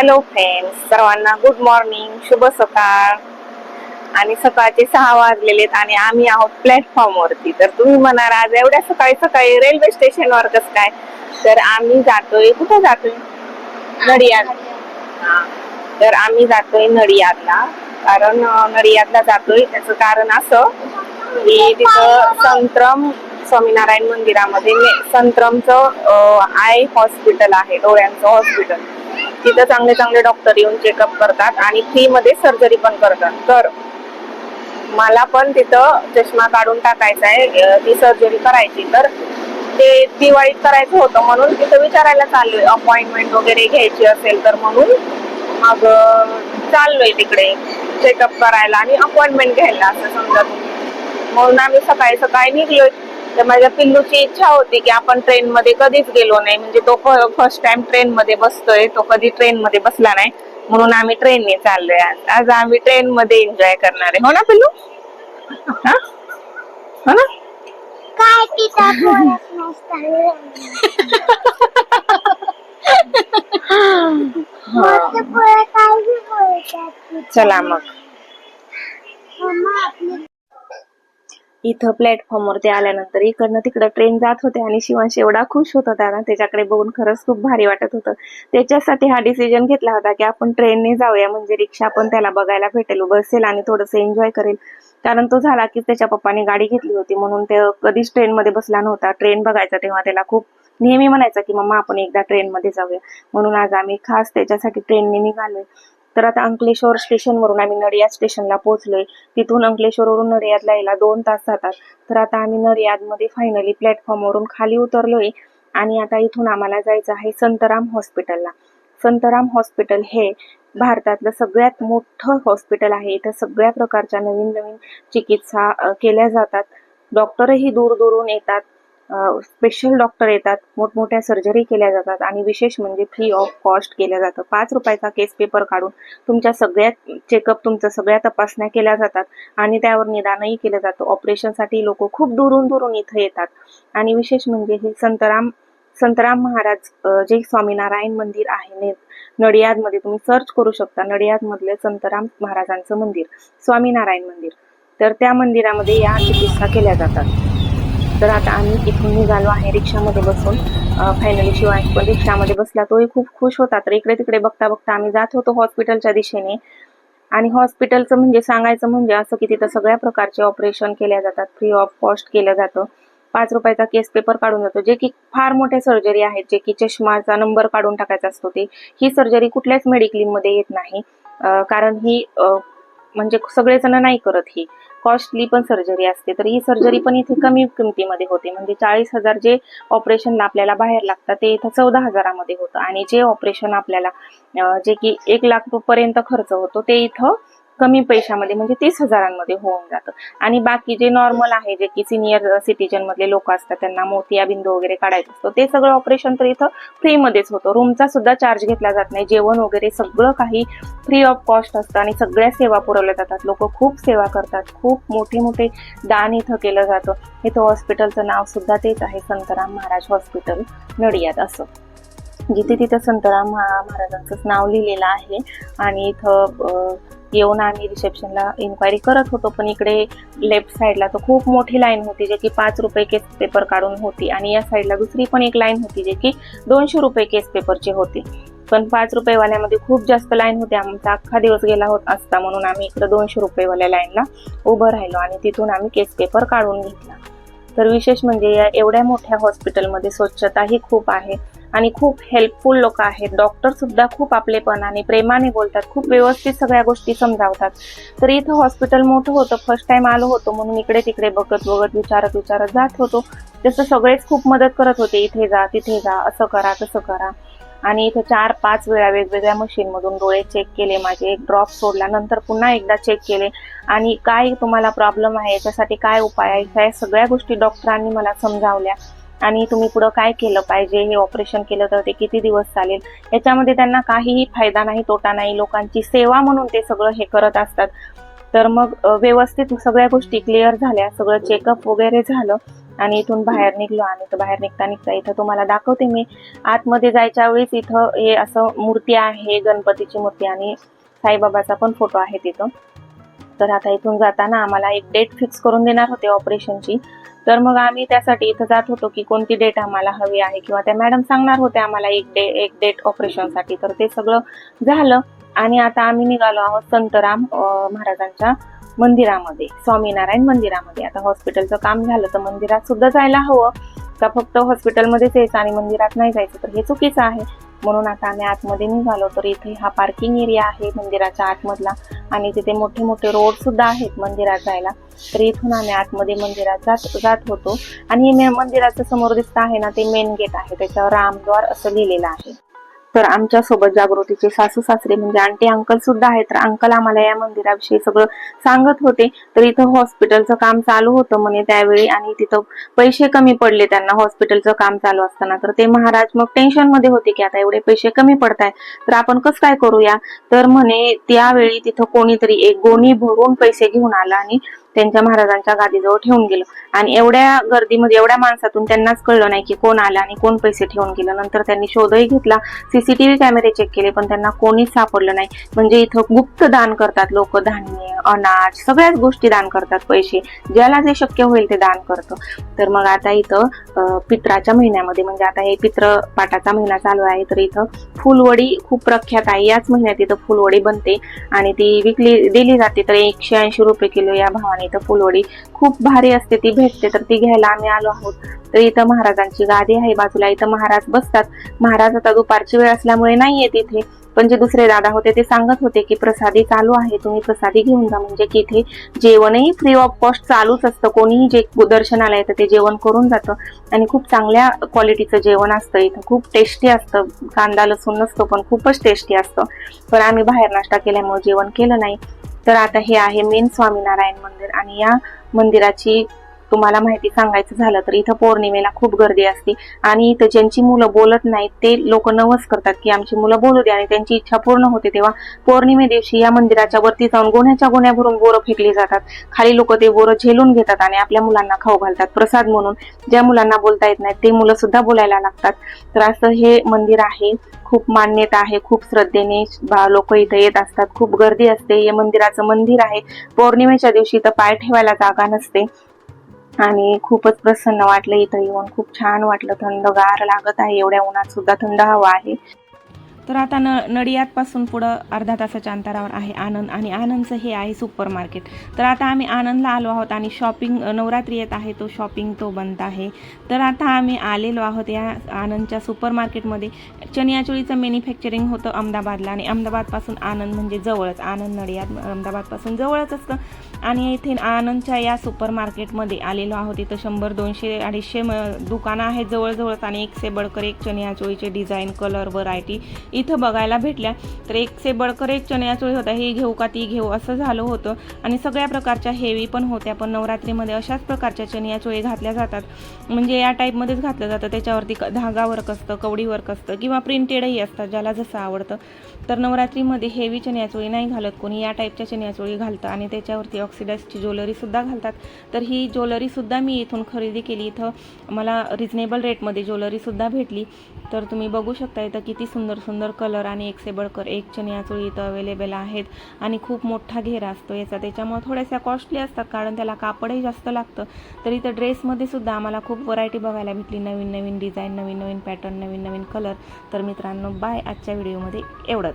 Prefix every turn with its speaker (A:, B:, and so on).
A: Hello friends सर्वांना good morning शुभ सकाळ. आणि सकाळचे सहा वाजलेले आहेत आणि आम्ही आहोत प्लॅटफॉर्म वरती. तर तुम्ही म्हणाल आज एवढ्या सकाळी सकाळी रेल्वे स्टेशनवर कसं काय? तर आम्ही जातोय. कुठे जातोय? नडियाद. तर आम्ही जातोय नडियादला. कारण नडियादला जातोय. त्याचं कारण असं की तिथं संत्रम स्वामीनारायण मंदिरामध्ये ने- संत्रमचं आय हॉस्पिटल आहे. डोळ्यांचं हॉस्पिटल. तिथं चांगले चांगले डॉक्टर येऊन चेकअप करतात आणि फ्री मध्ये सर्जरी पण करतात. तर मला पण तिथं चष्मा काढून टाकायचा आहे. ती सर्जरी करायची. तर ते दिवाळीत करायचं होतं म्हणून तिथं विचारायला चाललोय. अपॉइंटमेंट वगैरे घ्यायची असेल तर म्हणून. मग चाललोय तिकडे चेकअप करायला आणि अपॉइंटमेंट घ्यायला असं समजा म्हणून आम्ही सकाळी सकाळी निघलोय. तर माझ्या पिल्लूची इच्छा होती की आपण ट्रेन मध्ये कधीच गेलो नाही. म्हणजे तो फर्स्ट टाइम ट्रेन मध्ये बसतोय तो कधी ट्रेन मध्ये बसला नाही. म्हणून आम्ही ट्रेनने चाललोय आज. आज आम्ही ट्रेन मध्ये एन्जॉय करणार आहे. हो ना पिल्लू? हा? हो ना?
B: काय
A: चला मग
B: मम्मा आपली
A: इथं प्लॅटफॉर्म वरती आल्यानंतर इकडनं तिकडं ट्रेन जात होते आणि शिवांश एवढा खुश होत होता ना त्याच्याकडे बघून खरंच खूप भारी वाटत होतं. त्याच्यासाठी हा डिसिजन घेतला होता की आपण ट्रेनने जाऊया म्हणजे रिक्षा पण त्याला बघायला भेटेल बसेल आणि थोडंसं एन्जॉय करेल. कारण तो झाला की त्याच्या पप्पाने गाडी घेतली होती म्हणून ते कधीच ट्रेनमध्ये बसला नव्हता. ट्रेन बघायचा तेव्हा त्याला खूप नेहमी म्हणायचा की मम्मा आपण एकदा ट्रेनमध्ये जाऊया. म्हणून आज आम्ही खास त्याच्यासाठी ट्रेनने निघालोय. तर आता अंकलेश्वर स्टेशनवरून आम्ही नडियाद स्टेशनला पोहोचलोय. तिथून अंकलेश्वरवरून नडियादला यायला दोन तास जातात. तर आता आम्ही नडियादमध्ये फायनली प्लॅटफॉर्मवरून खाली उतरलोय. आणि आता इथून आम्हाला जायचं आहे संतराम हॉस्पिटलला संतराम हॉस्पिटल हे भारतातलं सगळ्यात मोठं हॉस्पिटल आहे. इथं सगळ्या प्रकारच्या नवीन नवीन चिकित्सा केल्या जातात. डॉक्टरही दूर दूरून येतात. स्पेशल डॉक्टर येतात. मोठमोठ्या सर्जरी केल्या जातात आणि विशेष म्हणजे फ्री ऑफ कॉस्ट केल्या जातं. पाच रुपयाचा केस पेपर काढून तुमच्या सगळ्या चेकअप तुमच्या सगळ्या तपासण्या केल्या जातात आणि त्यावर निदानही केलं जातं. ऑपरेशनसाठी लोक खूप दुरून दुरून इथं येतात. आणि विशेष म्हणजे हे संतराम संतराम महाराज जे स्वामीनारायण मंदिर आहे ने नडियादमध्ये तुम्ही सर्च करू शकता नडियादमधले संतराम महाराजांचं मंदिर स्वामीनारायण मंदिर. तर त्या मंदिरामध्ये या चिकित्सा केल्या जातात. तर आता आम्ही इथून निघालो आहे रिक्षामध्ये बसून. फायनली शिवाय पण रिक्षामध्ये बसला तोही खूप खुश होता. तर इकडे तिकडे बघता बघता आम्ही जात होतो हॉस्पिटलच्या दिशेने. आणि हॉस्पिटलचं म्हणजे सांगायचं म्हणजे असं की तिथं सगळ्या प्रकारचे ऑपरेशन केल्या जातात. फ्री ऑफ कॉस्ट केलं जातं. पाच रुपयाचा केस पेपर काढून जातो. जे की फार मोठ्या सर्जरी आहेत जे की चष्माचा नंबर काढून टाकायचा असतो ते. ही सर्जरी कुठल्याच मेडिक्लीमध्ये येत नाही. कारण ही म्हणजे सगळेजण नाही करत ही. कॉस्टली पण सर्जरी असते तर ही सर्जरी पण इथे कमी किमतीमध्ये होते. म्हणजे चाळीस हजार जे ऑपरेशनला आपल्याला बाहेर लागतात ते इथं चौदा हजारामध्ये होतं. आणि जे ऑपरेशन आपल्याला जे की एक लाख पर्यंत खर्च होतो ते इथं कमी पैशामध्ये म्हणजे तीस हजारांमध्ये होऊन जातं. आणि बाकी जे नॉर्मल आहे जे की सिनियर सिटीजन मधले लोक असतात त्यांना मोतिया बिंदू वगैरे काढायचं असतो. ते सगळं ऑपरेशन तर इथं फ्रीमध्येच होतं. रूमचा सुद्धा चार्ज घेतला जात नाही. जेवण वगैरे सगळं काही फ्री ऑफ कॉस्ट असतं आणि सगळ्या सेवा पुरवल्या जातात. लोक खूप सेवा करतात. खूप मोठे मोठे दान इथं केलं जातं. इथं हॉस्पिटलचं नाव सुद्धा तेच आहे संतराम महाराज हॉस्पिटल नडियाद असं. जिथे तिथं संतराम महा- महाराजांचंच नाव लिहिलेलं आहे. आणि इथं येऊन आम्ही रिसेप्शनला इन्क्वायरी करत होतो. पण इकडे लेफ्ट साईडला तर खूप मोठी लाईन होती जे की पाच रुपये केस पेपर काढून होती. आणि या साईडला दुसरी पण एक लाईन होती जे की दोनशे रुपये केस पेपरची होती. पण पाच रुपयेवाल्यामध्ये खूप जास्त लाईन होती. आमचा अख्खा दिवस गेला होत असता म्हणून आम्ही इकडे दोनशे रुपयेवाल्या लाईनला उभं राहिलो आणि तिथून आम्ही केस पेपर काढून घेतला. तर विशेष म्हणजे या एवढ्या मोठ्या हॉस्पिटलमध्ये स्वच्छताही खूप आहे आणि खूप हेल्पफुल लोक आहेत. डॉक्टर सुद्धा खूप आपलेपणाने प्रेमाने बोलतात खूप व्यवस्थित सगळ्या गोष्टी समजावतात. तर इथं हॉस्पिटल मोठं होतं फर्स्ट टाइम आलो होतो म्हणून इकडे तिकडे बघत बघत विचारत विचारत जात होतो. तसं सगळेच खूप मदत करत होते इथे जा तिथे जा असं करा तसं करा. आणि इथं चार पाच वेळा वेगवेगळ्या मशीनमधून डोळे चेक केले माझे एक ड्रॉप सोडला नंतर पुन्हा एकदा चेक केले. आणि काय तुम्हाला प्रॉब्लेम आहे याच्यासाठी काय उपाय आहे ह्या सगळ्या गोष्टी डॉक्टरांनी मला समजावल्या. आणि तुम्ही पुढं काय केलं पाहिजे हे ऑपरेशन केलं तर ते किती दिवस चालेल? याच्यामध्ये त्यांना काहीही फायदा नाही तोटा नाही. लोकांची सेवा म्हणून ते सगळं हे करत असतात. तर मग व्यवस्थित सगळ्या गोष्टी क्लिअर झाल्या. सगळं चेकअप वगैरे झालं आणि इथून बाहेर निघलो आणि तर बाहेर निघता निघता इथं तुम्हाला दाखवते मी. आतमध्ये जायच्या वेळेस इथं हे असं मूर्ती आहे गणपतीची मूर्ती आणि साईबाबाचा पण फोटो आहे तिथं. तर आता इथून जाताना आम्हाला एक डेट फिक्स करून देणार होते ऑपरेशनची तर मग आम्ही त्यासाठी इथं जात होतो की कोणती डेट आम्हाला हवी आहे किंवा त्या मॅडम सांगणार होत्या आम्हाला एक डे एक डेट ऑपरेशनसाठी तर ते सगळं झालं आणि आता आम्ही निघालो आहोत संतराम महाराजांच्या मंदिरामध्ये स्वामीनारायण मंदिरामध्ये. आता हॉस्पिटलचं काम झालं तर मंदिरात सुद्धा जायला हवं. का फक्त हॉस्पिटलमध्येच यायचं आणि मंदिरात नाही जायचं? तर हे चुकीचं आहे. म्हणून आता आम्ही आतमध्ये निघालो. तर इथे हा पार्किंग एरिया आहे मंदिराच्या आतमधला. आणि तिथे मोठे मोठे रोड सुद्धा आहेत मंदिरात जायला. तर इथून आम्ही आतमध्ये मंदिरात जात जात होतो. आणि हे मे- मंदिराचं समोर दिसत आहे ना ते मेन गेट आहे. त्याच्यावर रामद्वार असं लिहिलेलं आहे. तर आमच्यासोबत जागृतीचे सासू सासरे म्हणजे आंटी अंकल सुद्धा आहेत. तर अंकल आम्हाला या मंदिराविषयी सगळं सांगत होते. तर इथं हॉस्पिटलचं काम चालू होतं म्हणे त्यावेळी आणि तिथं पैसे कमी पडले त्यांना हॉस्पिटलचं काम चालू असताना. तर ते महाराज मग टेन्शनमध्ये होते की आता एवढे पैसे कमी पडताय तर आपण कसं काय करूया? तर म्हणे त्यावेळी तिथं कोणीतरी एक गोणी भरून पैसे घेऊन आला आणि त्यांच्या महाराजांच्या गादीजवळ ठेवून गेलं. आणि एवढ्या गर्दीमध्ये एवढ्या माणसातून त्यांनाच कळलं नाही की कोण आलं आणि कोण पैसे ठेवून गेलं. नंतर त्यांनी शोधही घेतला सीसीटीव्ही कॅमेरे चेक केले पण त्यांना कोणीच सापडलं नाही. म्हणजे इथं गुप्त दान करतात लोक धान्य अनाज सगळ्याच गोष्टी दान करतात पैसे. ज्याला जे शक्य होईल ते दान करतं. तर मग आता इथं पित्राच्या महिन्यामध्ये म्हणजे आता हे पित्र पाटाचा महिना चालू आहे तर इथं फुलवडी खूप प्रख्यात आहे. याच महिन्यात इथं फुलवडी बनते आणि ती विकली दिली जाते. तर एकशे ऐंशी रुपये किलो या भावाने इथं फुलवडी खूप भारी असते. ती भेटते तर ती घ्यायला आम्ही आलो आहोत. तर इथं महाराजांची गादी आहे. बाजूला इथं महाराज बसतात. महाराज आता दुपारची वेळ असल्यामुळे नाहीये तिथे पण जे दुसरे दादा होते ते सांगत होते की प्रसादी चालू आहे तुम्ही प्रसादी घेऊन जा. म्हणजे की इथे जेवणही फ्री ऑफ कॉस्ट चालूच असतं. कोणीही जे दर्शनाला येतं ते जेवण करून जातं. आणि खूप चांगल्या क्वालिटीचं जेवण असतं इथं. खूप टेस्टी असतं. कांदा लसूण नसतो पण खूपच टेस्टी असतं. पण आम्ही बाहेर नाश्ता केल्यामुळे जेवण केलं नाही. तर आता हे आहे मेन स्वामीनारायण मंदिर. आणि या मंदिराची तुम्हाला माहिती सांगायचं झालं तर इथं पौर्णिमेला खूप गर्दी असते. आणि इथं ज्यांची मुलं बोलत नाहीत ते लोक नवस करतात की आमची मुलं बोलू दे. आणि त्यांची इच्छा पूर्ण होते तेव्हा पौर्णिमे दिवशी या मंदिराच्या वरती जाऊन गोण्याच्या गोण्या भरून बोरं फेकली जातात. खाली लोक ते बोरं झेलून घेतात आणि आपल्या मुलांना खाऊ घालतात. प्रसाद म्हणून ज्या मुलांना बोलता येत नाही ते मुलं सुद्धा बोलायला लागतात. तर असं हे मंदिर आहे. खूप मान्यता आहे खूप श्रद्धेने लोक इथं येत असतात. खूप गर्दी असते. हे मंदिराचं मंदिर आहे. पौर्णिमेच्या दिवशी इथं पाय ठेवायला जागा नसते. आणि खूपच प्रसन्न वाटलं इथं येऊन. खूप छान वाटलं. थंडगार लागत आहे. एवढ्या उन्हात सुद्धा थंड हवा आहे. तर आता न नडियादपासून पुढं अर्धा तासाच्या अंतरावर आहे आनंद आणि आनंदचं हे आहे सुपर मार्केट तर आता आम्ही आनंदला आलो आहोत आणि शॉपिंग नवरात्री येत आहे तो शॉपिंग तो बंद आहे. तर आता आम्ही आलेलो आहोत या आनंदच्या सुपर मार्केटमध्ये चनियाचोळीचं मॅन्युफॅक्चरिंग होतं अहमदाबादला आणि अहमदाबादपासून आनंद म्हणजे जवळच. आनंद नडियाद अहमदाबादपासून जवळच असतं. आणि इथे आनंदच्या या सुपर मार्केटमध्ये आलेलो आहोत. इथं शंभर दोनशे अडीचशे म दुकानं आहेत जवळजवळच आणि एक से बडकर एक चनियाचोळीचे डिझाईन कलर व्हरायटी इथं बघायला भेटल्या. तर एक से बडकर एक चनियाचोळी होता हे घेऊ का ती घेऊ असं झालं होतं. आणि सगळ्या प्रकारच्या हेवी पण होत्या पण नवरात्रीमध्ये अशाच प्रकारच्या चनियाचोळी घातल्या जातात. म्हणजे या टाईपमध्येच घातलं जातं त्याच्यावरती क- धागा वर्क असतं कवडी वर्क असतं किंवा प्रिंटेडही असतात ज्याला जसं आवडतं. तर नवरात्रीमध्ये हेवी चनियाचोळी नाही घालत कोणी. या टाईपच्या चनियाचोळी घालतं आणि त्याच्यावरती ऑक्सिडाईजची ज्वेलरीसुद्धा घालतात. तर ही ज्वेलरीसुद्धा मी इथून खरेदी केली. इथं मला रिजनेबल रेटमध्ये ज्वेलरीसुद्धा भेटली. तर तुम्ही बघू शकता इथं किती सुंदर सुंदर कलर आणि एक से एक चनियाचोळी इथं अवेलेबल आहेत. आणि खूप मोठा घेरा असतो याचा. त्याच्यामुळे थोड्याशा कॉस्टली असतात कारण त्याला कापडही जास्त लागतं. तर इथं ड्रेसमध्ये सुद्धा आम्हाला खूप व्हरायटी बघायला भेटली. नवीन नवीन डिझाईन नवीन नवीन पॅटर्न नवीन नवीन कलर तर मित्रांनो बाय आजच्या व्हिडिओमध्ये एवढंच.